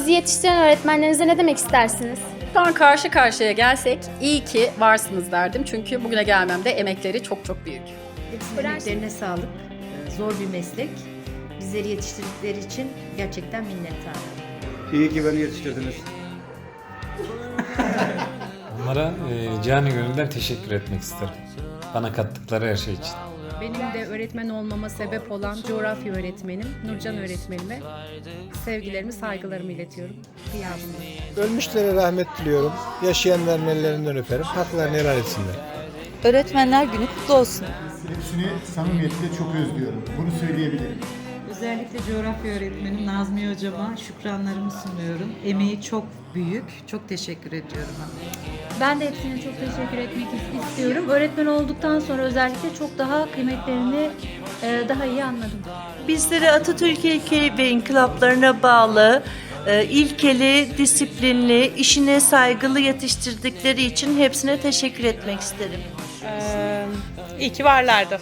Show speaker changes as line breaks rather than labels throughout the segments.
Sizi yetiştiren öğretmenlerinize ne demek istersiniz?
Şu an karşı karşıya gelsek iyi ki varsınız derdim. Çünkü bugüne gelmemde emekleri çok çok büyük.
Emeklerine sağlık. Ee, Zor bir meslek. Bizleri yetiştirdikleri için gerçekten minnettarım.
İyi ki beni yetiştirdiniz.
Onlara e, canı gönülden teşekkür etmek isterim. Bana kattıkları her şey için.
Benim de öğretmen olmama sebep olan coğrafya öğretmenim Nurcan öğretmenime sevgilerimi, saygılarımı iletiyorum. Kıyamında.
Ölmüşlere rahmet diliyorum. Yaşayanların ellerinden öperim. Haklarını helal etsinler.
Öğretmenler günü kutlu olsun.
Hepsini samimiyetle çok özlüyorum. Bunu söyleyebilirim.
Özellikle coğrafya öğretmenim Nazmi Hocama şükranlarımı sunuyorum. Emeği çok büyük. Çok teşekkür ediyorum.
Ben de hepsine çok teşekkür etmek istiyorum. Öğretmen olduktan sonra özellikle çok daha kıymetlerini e, daha iyi anladım.
Bizleri Atatürk ilkeli ve inkılaplarına bağlı, e, ilkeli, disiplinli, işine saygılı yetiştirdikleri için hepsine teşekkür etmek isterim.
iyi ki varlardı.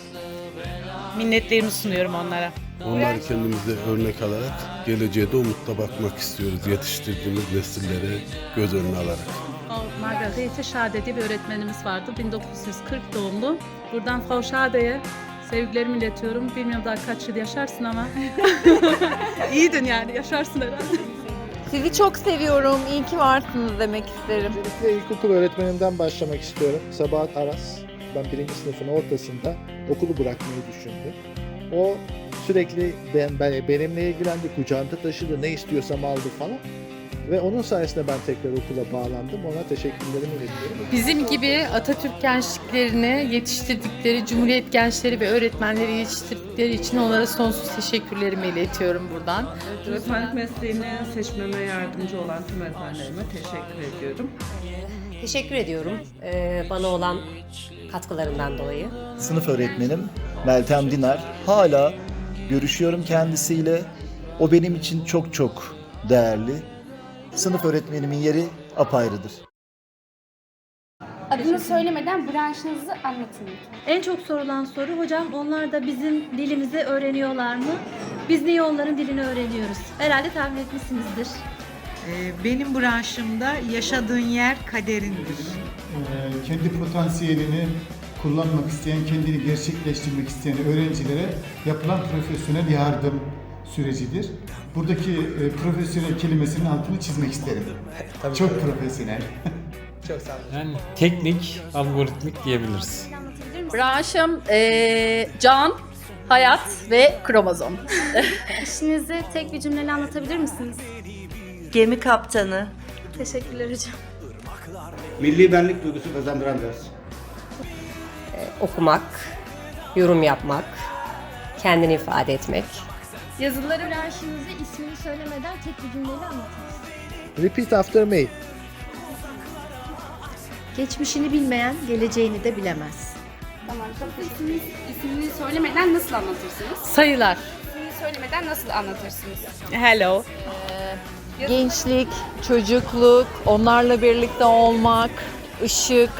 Minnetlerimi sunuyorum onlara.
Onları kendimize örnek alarak geleceğe de umutla bakmak istiyoruz. Yetiştirdiğimiz nesilleri göz önüne alarak.
Margarete Şade diye bir öğretmenimiz vardı. 1940 doğumlu. Buradan Frau Şade'ye sevgilerimi iletiyorum. Bilmiyorum daha kaç yıl yaşarsın ama. İyiydin yani yaşarsın herhalde.
Sizi çok seviyorum. İyi ki varsınız demek isterim.
Öncelikle ilkokul öğretmeninden başlamak istiyorum. Sabahat Aras. Ben birinci sınıfın ortasında okulu bırakmayı düşündü. O sürekli ben, ben- benimle ilgilendi, kucağında taşıdı, ne istiyorsam aldı falan. Ve onun sayesinde ben tekrar okula bağlandım. Ona teşekkürlerimi iletiyorum.
Bizim gibi Atatürk gençliklerini yetiştirdikleri, Cumhuriyet gençleri ve öğretmenleri yetiştirdikleri için onlara sonsuz teşekkürlerimi iletiyorum buradan.
Öğretmenlik mesleğini seçmeme yardımcı olan tüm öğretmenlerime teşekkür ediyorum.
Teşekkür ediyorum ee, bana olan katkılarından dolayı.
Sınıf öğretmenim Meltem Dinar. Hala görüşüyorum kendisiyle. O benim için çok çok değerli. Sınıf öğretmenimin yeri apayrıdır.
Adını söylemeden branşınızı anlatın lütfen.
En çok sorulan soru hocam onlar da bizim dilimizi öğreniyorlar mı? Biz niye onların dilini öğreniyoruz? Herhalde tahmin etmişsinizdir.
Ee, Benim branşımda yaşadığın yer kaderindir.
Ee, kendi potansiyelini kullanmak isteyen, kendini gerçekleştirmek isteyen öğrencilere yapılan profesyonel yardım sürecidir. Buradaki e, profesyonel kelimesinin altını çizmek isterim. Çok profesyonel.
Yani teknik, algoritmik diyebiliriz.
Anlatabilir misiniz?
Branşım eee, can, hayat ve kromozom.
İşinizi tek bir cümleyle anlatabilir misiniz?
Gemi kaptanı.
Teşekkürler hocam.
Milli benlik duygusu kazandıran ders.
Okumak, yorum yapmak, kendini ifade etmek.
Yazıları branşınızı ismini söylemeden tek bir cümleyle anlatınız.
Repeat after me.
Geçmişini bilmeyen geleceğini de bilemez.
Tamam. İsmini, ismini söylemeden nasıl anlatırsınız?
Sayılar.
İsmini söylemeden nasıl anlatırsınız?
Hello.
Gençlik, çocukluk, onlarla birlikte olmak, ışık,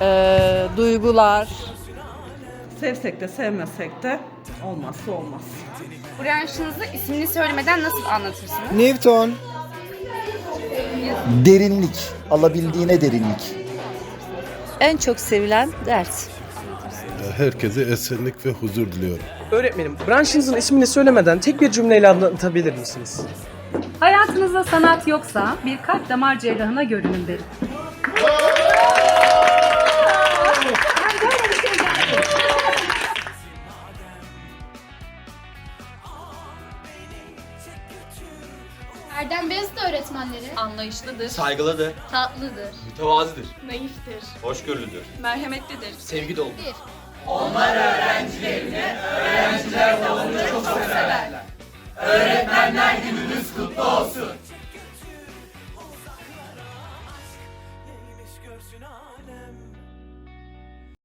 e, duygular.
Sevsek de sevmesek de olmazsa olmaz.
Branşınızı ismini söylemeden nasıl anlatırsınız?
Newton.
Derinlik, alabildiğine derinlik.
En çok sevilen ders.
Herkese esenlik ve huzur diliyorum.
Öğretmenim, branşınızın ismini söylemeden tek bir cümleyle anlatabilir misiniz?
Hayatınızda sanat yoksa bir kalp damar cerrahına görünün derim.
Erdem Beyazıt öğretmenleri
Anlayışlıdır,
Saygılıdır,
tatlıdır,
mütevazidir,
naiftir,
hoşgörülüdür.
merhametlidir.
Sevgi dolu.
öğrenciler
Öğretmenler gününüz kutlu olsun.